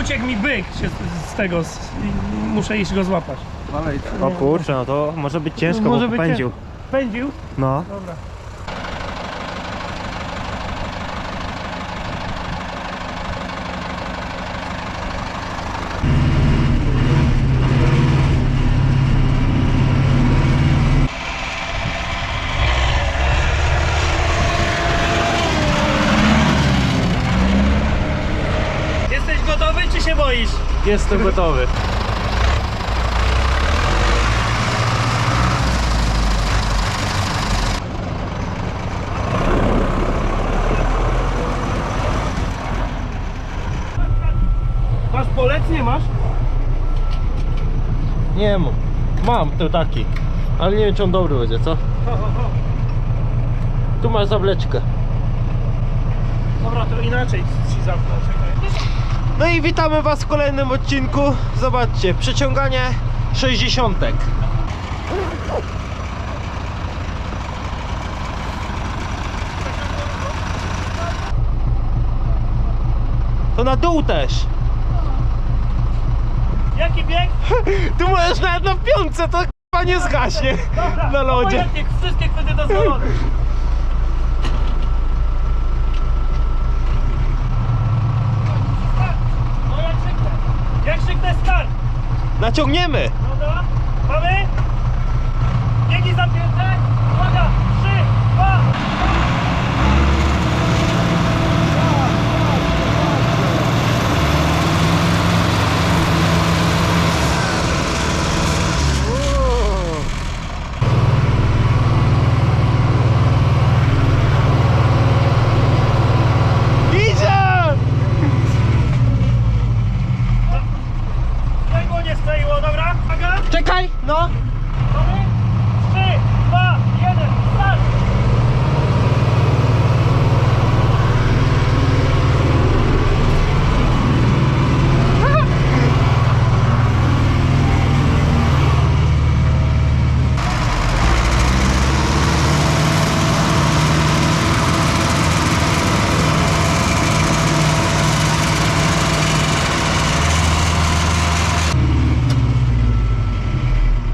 uciekł mi byk się z, z tego, z, muszę iść go złapać. O kurczę, no to może być ciężko, Może bo być popędził. Pędził? No. Dobra. Jesteś gotowy czy się boisz? Jestem gotowy. Masz polec? Nie masz? Nie mam. Mam to taki. Ale nie wiem czy on dobry będzie, co? Ho, ho, ho. Tu masz zawleczkę. Dobra, to inaczej ci zamknę. No i witamy was w kolejnym odcinku. Zobaczcie, przeciąganie 60. To na dół też. Jaki bieg? Tu możesz nawet na piątce, to chyba nie zgaśnie Dobra, na lodzie. obojętnie, wszystkie dozwolone. No jak krzyknę? Jak krzyknę start? Naciągniemy. Dobra, mamy? Biegi zapięte. Uwaga, trzy, dwa. Idzie! Tego nie skleiło, dobra? Uwaga, Czekaj, no. mamy? Trzy, dwa, jeden, start.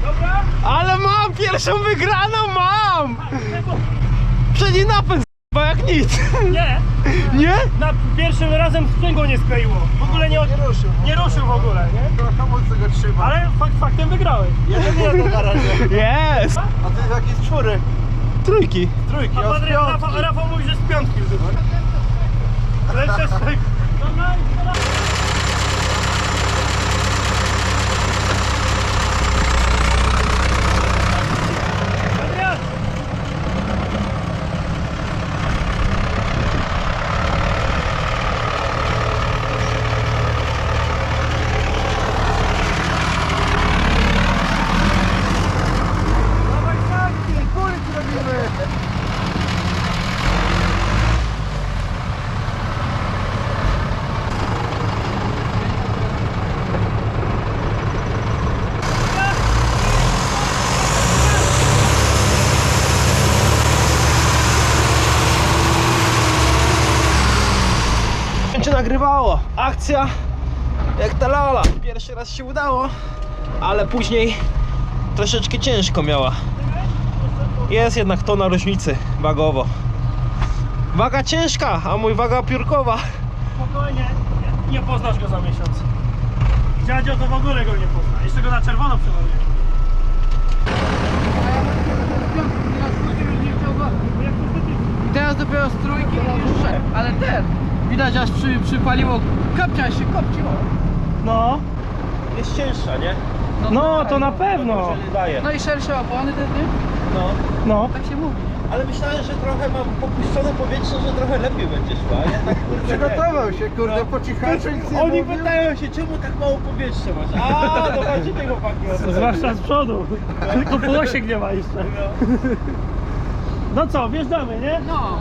Dobra? Ale mam pierwszą wygraną, mam! Tego- Przedni napęd, bo jak nic. Nie, Nie? na pierwszym razem sprzęgło nie skleiło. W ogóle nie, nie ruszył. Nie ruszył w ogóle, nie? Trochę mocno go trzyma. Ale fakt, faktem wygrałeś. Jeden jeden na razie. Jest! A ty jakie z czwóry? Trójki. Trójki, A Patryk, piątki. Rafał, Rafał mówi, że z piątki już Ale jeszcze tak. Dobra, dobra. Adrian! Dawaj sanki, kulik robimy. Nie wiem, czy nagrywało. Akcja jak ta lala. Pierwszy raz się udało, ale później troszeczkę ciężko miała. Jest jednak tona różnicy wagowo. Waga ciężka, a mój waga piórkowa. Spokojnie, nie, poznasz go za miesiąc. Dziadzio to w ogóle go nie pozna. Jeszcze go na czerwono przemaluje. I teraz dopiero z trójki już szedł, ale ten, widać aż przy, przypaliło, kapcia się kopciło. No, Jest cięższa, nie? no to na pewno. wydaje. No i szersze opony też, nie? No. No, Tak się mówi. Ale myślałem, że trochę mam popuszczone powietrze, że trochę lepiej będzie szła. a Jednak kurde. Przygotował się, kurde, po cichaczu nic nie Oni mówił. pytają się, czemu tak mało powietrza masz? A, zobaczycie chłopaki. o co zwłaszcza z przodu. Tylko półosiek nie ma jeszcze. No co, wjeżdżamy, nie? No.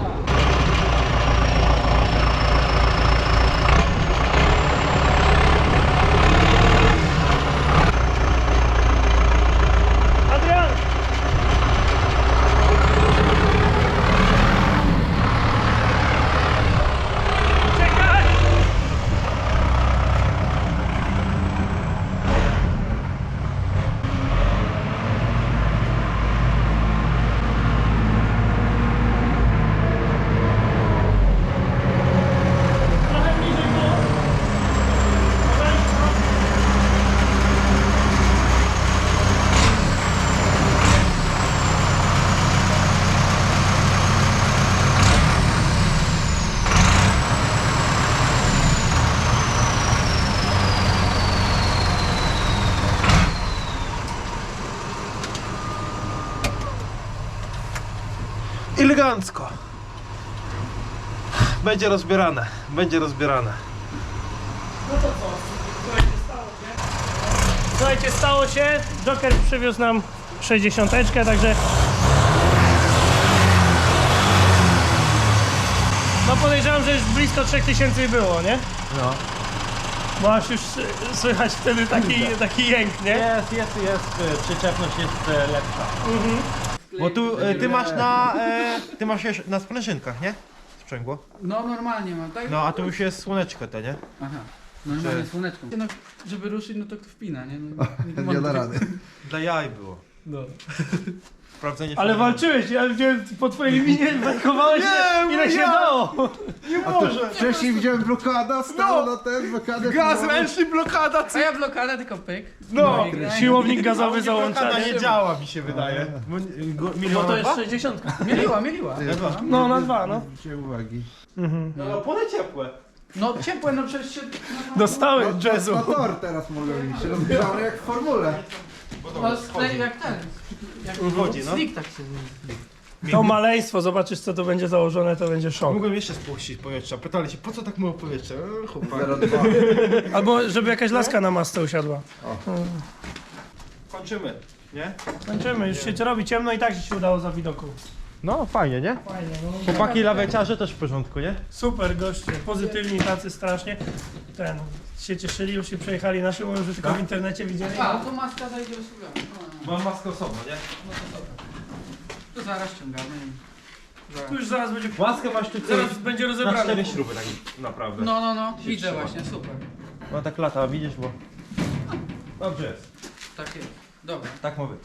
Adrian! Czekaj! Elegancko. Będzie rozbierane, będzie rozbierane. No to co? Słuchajcie, stało się. Słuchajcie, stało się. Joker przywiózł nam 60, także. No podejrzewam, że już blisko 3000 było, nie? No. Bo aż już słychać wtedy taki, taki jęk, nie? Jest, jest, jest, przyczepność jest y, lepsza. Bo tu y, ty masz na, e, ty masz jeszcze na sprężynkach, nie? Sprzęgło. No normalnie mam, tak? No a tu już jest słoneczko te, nie? Aha. Normalnie Czy- słoneczką. No, żeby ruszyć, no to kto wpina, nie? No, Nie da rady. Dla jaj było. No. Sprawdzenie Ale filmu. walczyłeś, ja widziałem po twojej minie, bajkowałeś Nie, ile się dało. Nie A to wcześniej widziałem blokada, stał na ten blokadę. Gaz ręczny, blokada, A ja blokada, tylko pyk. No, graj. Siłownik gazowy Blokada załączany. nie działa mi się wydaje. Bo, go, Bo milion to jest dwa? 60. Mieliła, mieliła. No, na dwa, no. Zwróćcie uwagi. No, no pole ciepłe. No ciepłe, no przecież się... Dostałem jazzu. Na tor teraz mogą iść, rozgrzane jak w formule. Sklej jak ten. Jak Chodzi, no. Slick tak się To maleństwo, zobaczysz co to będzie założone, to będzie szok. Mogłem jeszcze spuścić powietrza. Pytali się, po co tak mało powietrza? E, chłopak. 0,2. Albo żeby jakaś laska na masce usiadła. Kończymy, nie? Kończymy, już się robi ciemno i tak się udało za widoku. No, fajnie, nie? Fajnie, no. Chłopaki laweciarze też w porządku, nie? Super goście, pozytywni tacy strasznie. Ten, się cieszyli, już się przejechali naszym, mówią, że tylko w internecie widzieli. A, tu maska zajdzie no, Mam maskę osobno, nie? no to dobra. To zaraz ściągamy. i- Zaraz. Tu już zaraz będzie, Maskę masz tu zaraz będzie na rozebrane. cztery śruby, tak naprawdę. No, no, no, widzę trzyma. właśnie, super. No tak lata, widzisz, bo... Dobrze jest. Tak jest. Dobra, Tak ma być.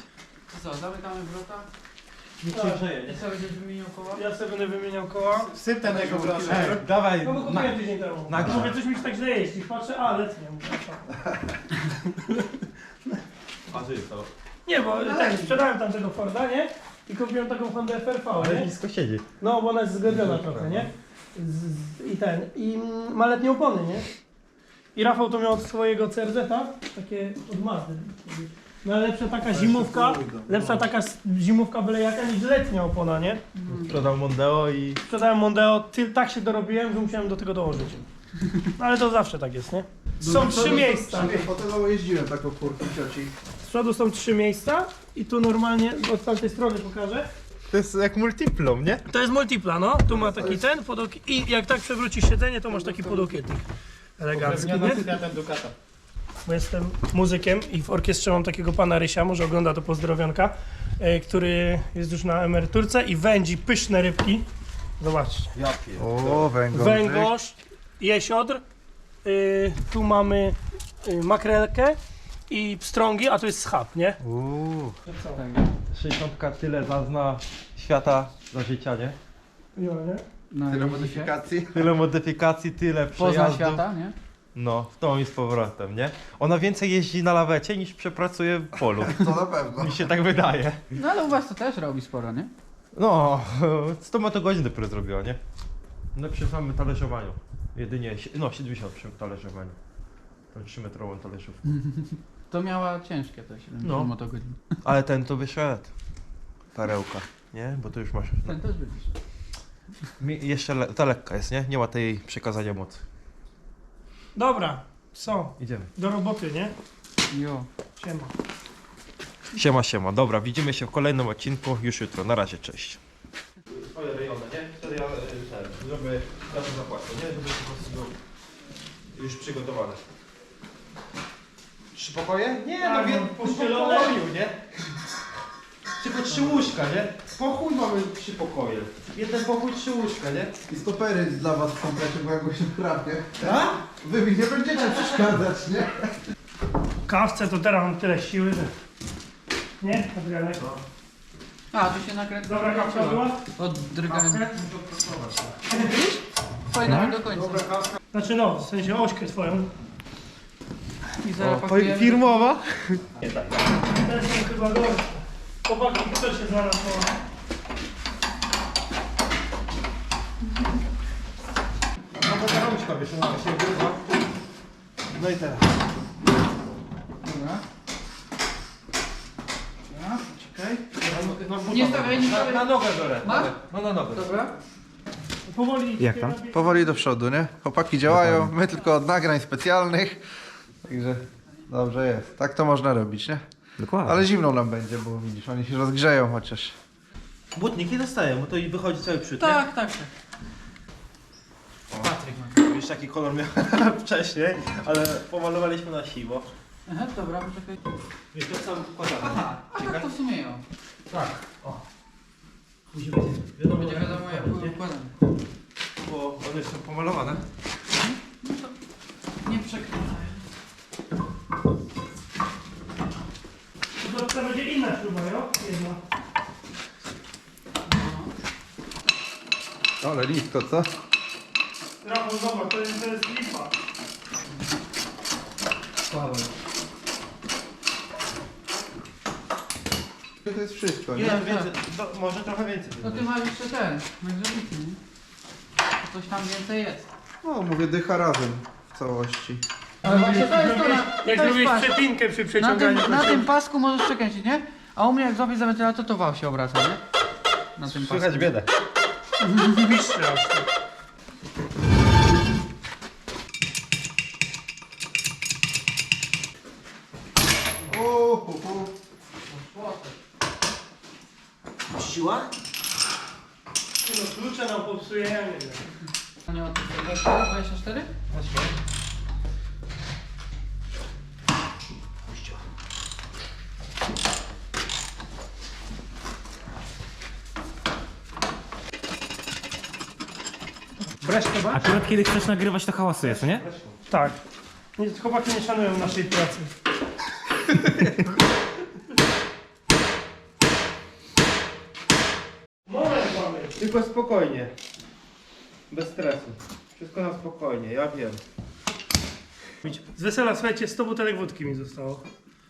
to co, zamykamy wrota? Tak. I co, będziesz wymieniał koła? Ja sobie będę wymieniał koła. Syp ten jego proszę. Ej, dawaj, No bo na, kupiłem tydzień temu. Nagrze. Mówię, coś mi się tak źle jeździ. Patrzę, a letnie. Mówię, co? A ty to? Nie, bo ten, sprzedałem tamtego Forda, nie? I kupiłem taką Hondę FRV, Ale nie? blisko siedzi. No, bo ona jest zgorbiona trochę, nie? Z, z, I ten, i mm, ma letnie opony, nie? I Rafał to miał od swojego CRZ-a, takie od Mazdy. No ale lepsza taka zimówka, lepsza taka zimówka byle jaka niż letnia opona, nie? Sprzedał Mondeo i... Sprzedałem Mondeo, ty, tak się dorobiłem, że musiałem do tego dołożyć. No ale to zawsze tak jest, nie? Są trzy miejsca. Potem jeździłem taką furką cioci. Z przodu są trzy miejsca i tu normalnie, od tamtej strony pokażę. To jest jak multiplom, nie? To jest multipla, no. Tu ma taki ten podoki i jak tak przewrócisz siedzenie, to masz taki podokietnik elegancki, nie? Bo jestem muzykiem i w orkiestrze mam takiego pana Rysia, może ogląda to pozdrowionka, e, który jest już na emeryturce i wędzi pyszne rybki. Zobaczcie. Ja O, węgorz. Węgorz, jesiodr, y, tu mamy y, makrelkę i pstrągi, a tu jest schab, nie? Uuu. Co? 60 tyle zazna świata za życia, nie? Jo, nie? No, Tyle i modyfikacji. Tyle modyfikacji, tyle Poza przejazdów. świata, nie? No, w tą i z powrotem, nie? Ona więcej jeździ na lawecie niż przepracuje w polu. To na pewno. Mi się tak wydaje. No ale u was to też robi sporo, nie? No, 100 motogodzin dopiero zrobiła, nie? No przy samym talerzowaniu. Jedynie, si- no 70 przy talerzowaniu. Tą 3 metrową talerzówką. To miała ciężkie te 70 No. motogodzin. Ale ten to wyszedł. Perełka, nie? Bo to już masz... No. Ten też byliś. Mi, jeszcze le, ta lekka jest, nie? Nie ma tej przekazania mocy. Dobra, co? Idziemy. Do roboty, nie? Jo. Siema. Siema, siema. Dobra, widzimy się w kolejnym odcinku już jutro. Na razie, cześć. Swoje rejony, nie? Wtedy ja ten, żeby za to zapłacił, nie? Żeby po prostu był już przygotowany. Trzy pokoje? Nie, Tak, no, no, po pokoju, nie? Tylko trzy łóżka, nie? Pokój mamy trzy pokoje. Jeden pokój, trzy łóżka, nie? I stopery dla was w komplecie, bo ja go się prawie. A? Wy mi nie będziecie przeszkadzać, nie? Kawce to teraz mam tyle siły, że... Nie? Adrianek? A, tu się nakręca. Dobra kawka była? Od drgania. Kawkę? Fajne do końca. Znaczy no, w sensie ośkę twoją. I zaraz pakujemy. firmowa? Te są chyba gorsze. Chłopaki, kto się znalazł? No bo ta rączka wiesz, ona się grywa. No i teraz. Dobra. Dobra, czekaj. Nie Nie stawiaj, nie Na, na stawiaj. nogę biorę. Masz? No na nogę. Dobra. Powoli. Jak tam? Powoli do przodu, nie? Chłopaki działają, my tylko od nagrań specjalnych. Także dobrze jest. Tak to można robić, nie? Dokładnie. Ale zimno nam będzie, bo widzisz, oni się rozgrzeją chociaż. Butniki dostaję, bo to i wychodzi cały przód, nie? Tak, tak, tak. Patryk ma. Wiesz jaki kolor miałem wcześniej, ale pomalowaliśmy na siwo. Aha, dobra, poczekaj. Wiesz, to sam wkładamy. Aha, a tak to w sumie ją. Musi być wiadomo, Będzie wiadomo jak nie? układam. Bo one są pomalowane. Nie przekręcaj. To, to będzie inna jo? Jedna. Ale nisko, co? Rafał, zobacz, to jest, to jest lipa. To jest wszystko, nie? Ile więcej? To, może trochę więcej. No ty masz jeszcze ten, nagrzewnicy, nie? To Coś tam więcej jest. No, mówię, dycha razem w całości. Ale właśnie to jest to na, Jak to jest zrobisz pas. przepinkę przy Na przeciąganiu. tym, to na tym pasku możesz przekręcić, nie? A u mnie jak złapiesz za wentylator, to wał się obraca, nie? Na tym pasku. Słychać biedę. Strasznie. O, hu, hu. Siła? No, klucze nam popsuje, ja nie wiem. Nie ma tu 24? Ba? Akurat kiedy chcesz nagrywać, to hałasuje, co nie? Tak. Nie, chłopaki nie szanują naszej pracy. Moment mamy. Tylko spokojnie. Bez stresu. Wszystko na spokojnie, ja wiem. Z wesela, słuchajcie, 100 butelek wódki mi zostało.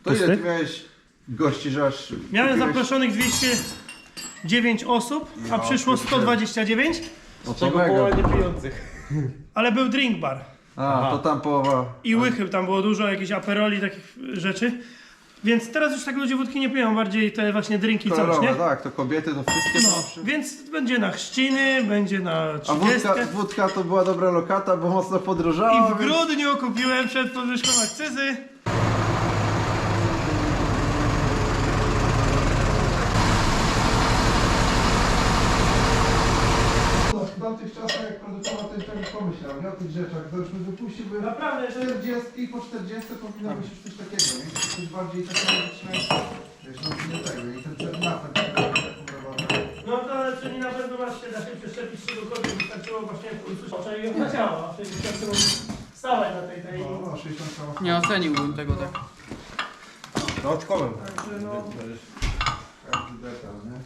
To ile ty miałeś gości, że aż... Miałem kupiłeś- zaproszonych 209 osób, a Ja przyszło pierdzielę. 129, No to mega. pijących. ale był drink bar. A, to tam połowa. I łychy, tam było dużo jakichś aperoli, takich rzeczy. Więc teraz już tak ludzie wódki nie piją, bardziej te właśnie drinki coś, nie? tak, to kobiety to wszystkie No, przy... więc będzie na chrzciny, będzie na A 30. wódka, wódka to była dobra lokata, bo mocno I podróżała. w grudniu kupiłem przed podwyżką akcyzy. W tamtych czasach jak produkował ten człowiek pomyślał, nie o tych rzeczach, to już by wypuścił, by Naprawdę, że 40 i po 40 powinno być już coś takiego, nie? Coś bardziej takiego, wiesz, no nie tego, i ten przed napęd, taką robotę. No to ale czy nie na pewno masz się da się przeszczepić czegokolwiek, wystarczyło właśnie usłyszeć i ona działa. Przecież wystarczyło stałe na tej tej. No, 60 koła. Nie oceniłbym tego tak. No odkołem. Także no, Każdy detal, nie?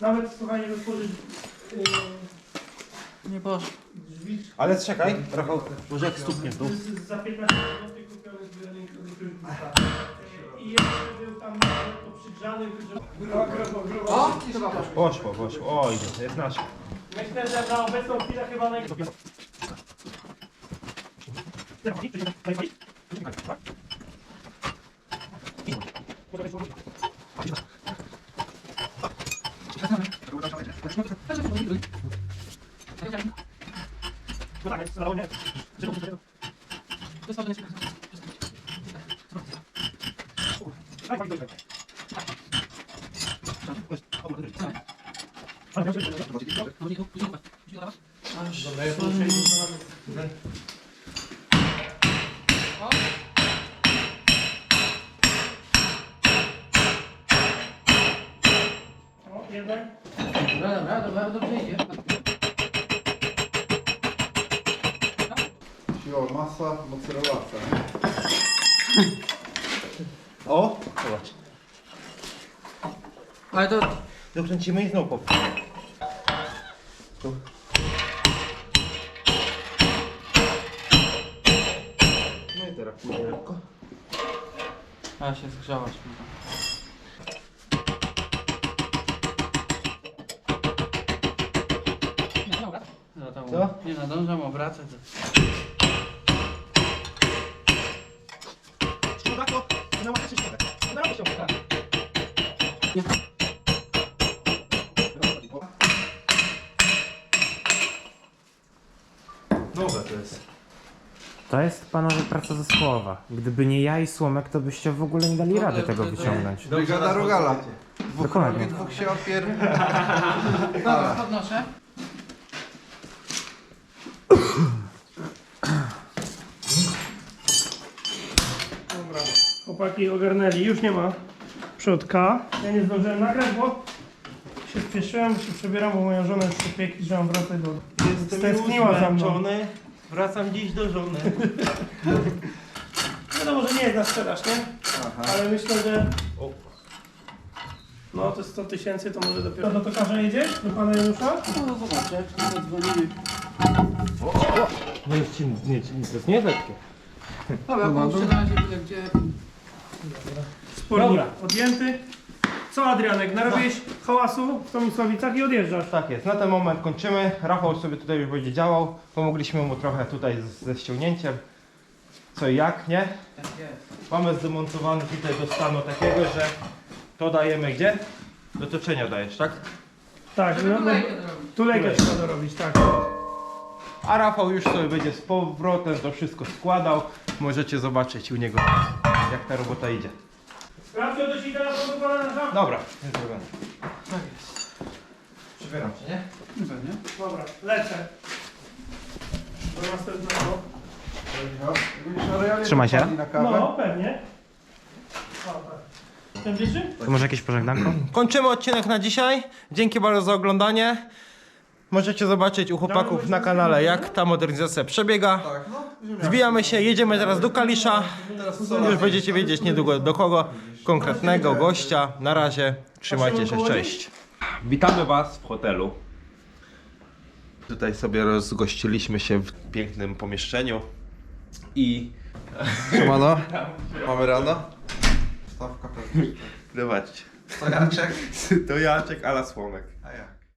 nawet słuchaj, nie otworzyć yy, Nie poszło. Ale czekaj, Rafał, może jak stuknie tu. za 15 zł kupiony z Biedronki do Trójkuta. I jeszcze był tam to przygrzany, że grubo, grubo, grubo. O, chyba poszło. Poszło, poszło. Oj, to jest nasz. Myślę, że na obecną chwilę chyba naj... Dobra, ja to muszę iść O, jeden. Dobra, dobra, dobra, dobrze idzie. Siła masa, mozzarella. O, zobacz. Ale to Dokręcimy i znowu pop. Tu. No i teraz pójdzie lekko. A się zgrzałaś. No to Co? Nie nadążam obracać. Nowe to jest. To jest panowie praca zespołowa. Gdyby nie ja i Słomek, to byście w ogóle nie dali no, rady tego wyciągnąć. Brygada Rogala. Dwóch Dokładnie. robi, dwóch się opier... Dobra, podnoszę. Dobra, chłopaki ogarnęli, już nie ma przodka. Ja nie zdążyłem nagrać, bo się spieszyłem, bo się przebieram, bo moja żona już się pieki, że mam wracać do... Stęskniła za mną. Wracam dziś do żony. Wiadomo, że nie jest na sprzedaż, nie? Ale myślę, że... No to 100 tysięcy to może dopiero... Do tokarza jedziesz? Do pana Janusza? No zobaczę, jak się zadzwonimy. No jest ci, nie, nie, to jest nie lekkie. Dobra, pomóżcie na razie byle gdzie. Spornik odjęty. Co Adrianek, narobiłeś hałasu w Tomisławicach i odjeżdżasz. Tak jest, na ten moment kończymy. Rafał sobie tutaj już będzie działał. Pomogliśmy mu trochę tutaj z, ze ściągnięciem. Co i jak, nie? Tak jest. Mamy zdemontowany tutaj do stanu takiego, że to dajemy gdzie? Do toczenia dajesz, tak? Tak, Żeby no, no, tulejkę zrobić. tulejkę trzeba dorobić, tak. A Rafał już sobie będzie z powrotem to wszystko składał. Możecie zobaczyć u niego, jak ta robota idzie. Sprawdź, to ci teraz do pana na żabkę. Dobra, jest zrobione. Tak jest. Przybieram się, nie? Pewnie. Dobra, lecę. Do następnego. Trzymaj się. No, pewnie. Ten? To może jakieś pożegnanko? Kończymy odcinek na dzisiaj. Dzięki bardzo za oglądanie. Możecie zobaczyć u chłopaków na kanale, jak ta modernizacja przebiega. Tak, no. Zbijamy się, jedziemy teraz do Kalisza. Już będziecie wiedzieć niedługo do kogo konkretnego gościa. Na razie, trzymajcie się, cześć. Witamy Was w hotelu. Tutaj sobie rozgościliśmy się w pięknym pomieszczeniu i Siemano. Mamy rano. Stawka pewnie. zobaczcie. Stojaczek. To Jaczek ala Słomek.